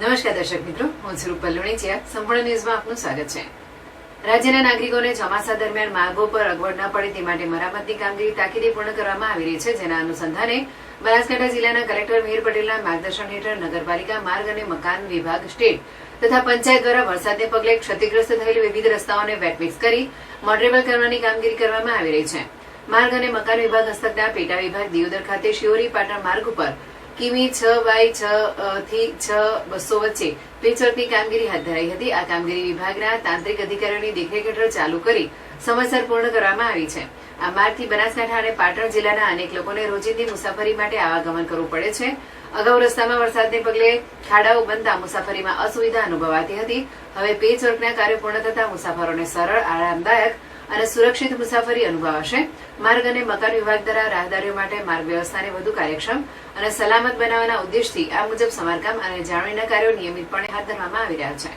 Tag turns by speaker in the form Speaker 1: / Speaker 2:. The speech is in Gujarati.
Speaker 1: નમસ્કાર દર્શક મિત્રો, હું સ્વરૂપ સંપૂર્ણ ન્યૂઝમાં આપનું સ્વાગત છે. રાજ્યના નાગરિકોને ચોમાસા દરમિયાન માર્ગો પર અગવડ ન પડે તે માટે મરામતની કામગીરી તાકીદે પૂર્ણ કરવામાં આવી રહી છે. જેના અનુસંધાને બનાસકાંઠા જિલ્લાના કલેક્ટર મિહિર પટેલના માર્ગદર્શન હેઠળ નગરપાલિકા માર્ગ અને મકાન વિભાગ સ્ટેટ તથા પંચાયત દ્વારા વરસાદને પગલે ક્ષતિગ્રસ્ત થયેલ વિવિધ રસ્તાઓને વેટમિક્સ કરી મોડરેબલ કરવાની કામગીરી કરવામાં આવી રહી છે. માર્ગ અને મકાન વિભાગ હસ્તકના પેટા વિભાગ દિયોદર ખાતે શિયોરી પાટણ માર્ગ ઉપર કિમી છ બાય છ થી છ, બસો વચ્ચે પેચવર્કની કામગીરી હાથ ધરાઈ હતી. આ કામગીરી વિભાગના તાંત્રિક અધિકારીઓની દેખરેખ હેઠળ ચાલુ કરી સમયસર પૂર્ણ કરવામાં આવી છે. આ માર્ગથી બનાસકાંઠા અને પાટણ જિલ્લાના અનેક લોકોને રોજિંદી મુસાફરી માટે આવાગમન કરવું પડે છે. અગાઉ રસ્તામાં વરસાદને પગલે ખાડાઓ બનતા મુસાફરીમાં અસુવિધા અનુભવાતી હતી. હવે પેચવર્કના કાર્યો પૂર્ણ થતા મુસાફરોને સરળ, આરામદાયક અને સુરક્ષિત મુસાફરી અનુભવાશે. માર્ગ અને મકાન વિભાગ દ્વારા રાહદારીઓ માટે માર્ગ વ્યવસ્થાને વધુ કાર્યક્ષમ અને સલામત બનાવવાના ઉદ્દેશથી આ મુજબ સમારકામ અને જાળવણીના કાર્યો નિયમિતપણે હાથ ધરવામાં આવી રહ્યા છે.